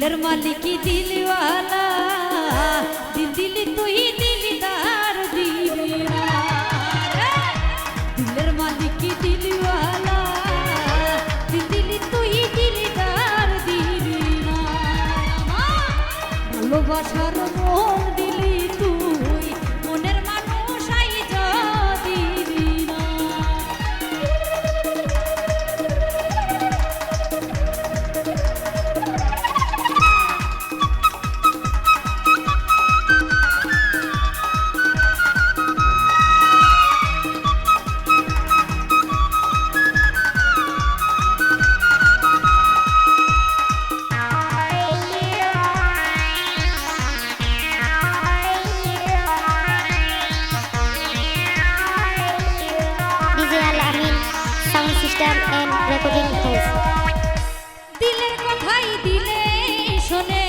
দিলের মালিকি দিলওয়ালা দিল দিলি তুই দিলদার ভালোবাসার দিলে শোনে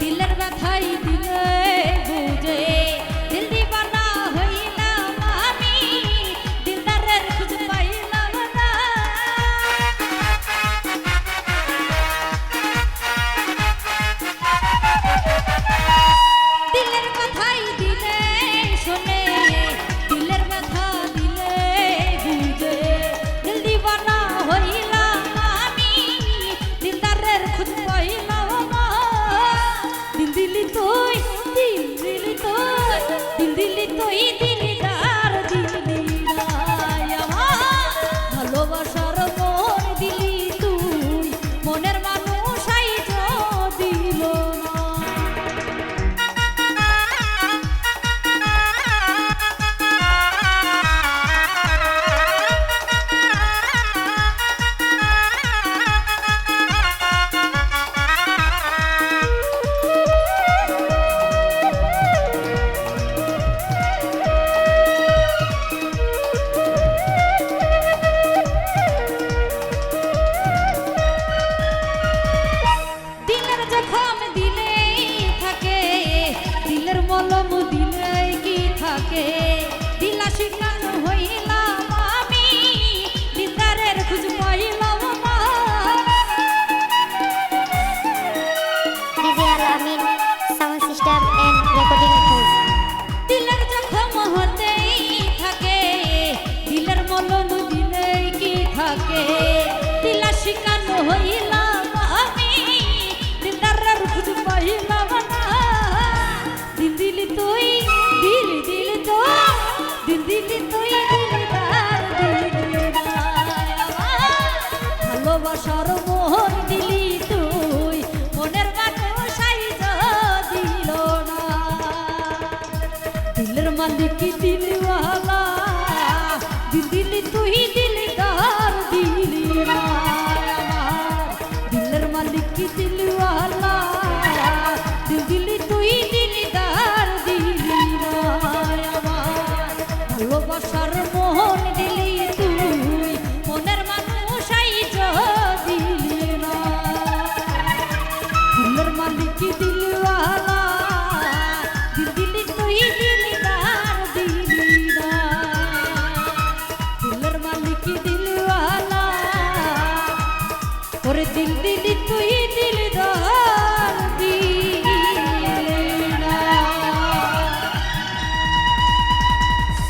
দিলের ব্যথাই হইলাম আমি, দিদারের খুঁজ পাইলাম না। দিল দিলি তুই দিল দিল তো দিল দিলি তুই ভালোবাসার মোহন দিলি তুই, মনের মানুষ আইজ দিল না। দিলের মালিক দিলওয়ালা? দিল দিলি তুই দিলি না। দিলের দিলওয়ালা, দিলি তুই দিলি না আমার ভালোবাসার মোহন দিলি তুই, মনের মানুষ আইজ দিলি না। দিলের মালিক দিলওয়ালা, দিলি তুই দিলদার দিলি না দিলের মালিক দিলওয়ালা, ওরে দিল দিলি দিল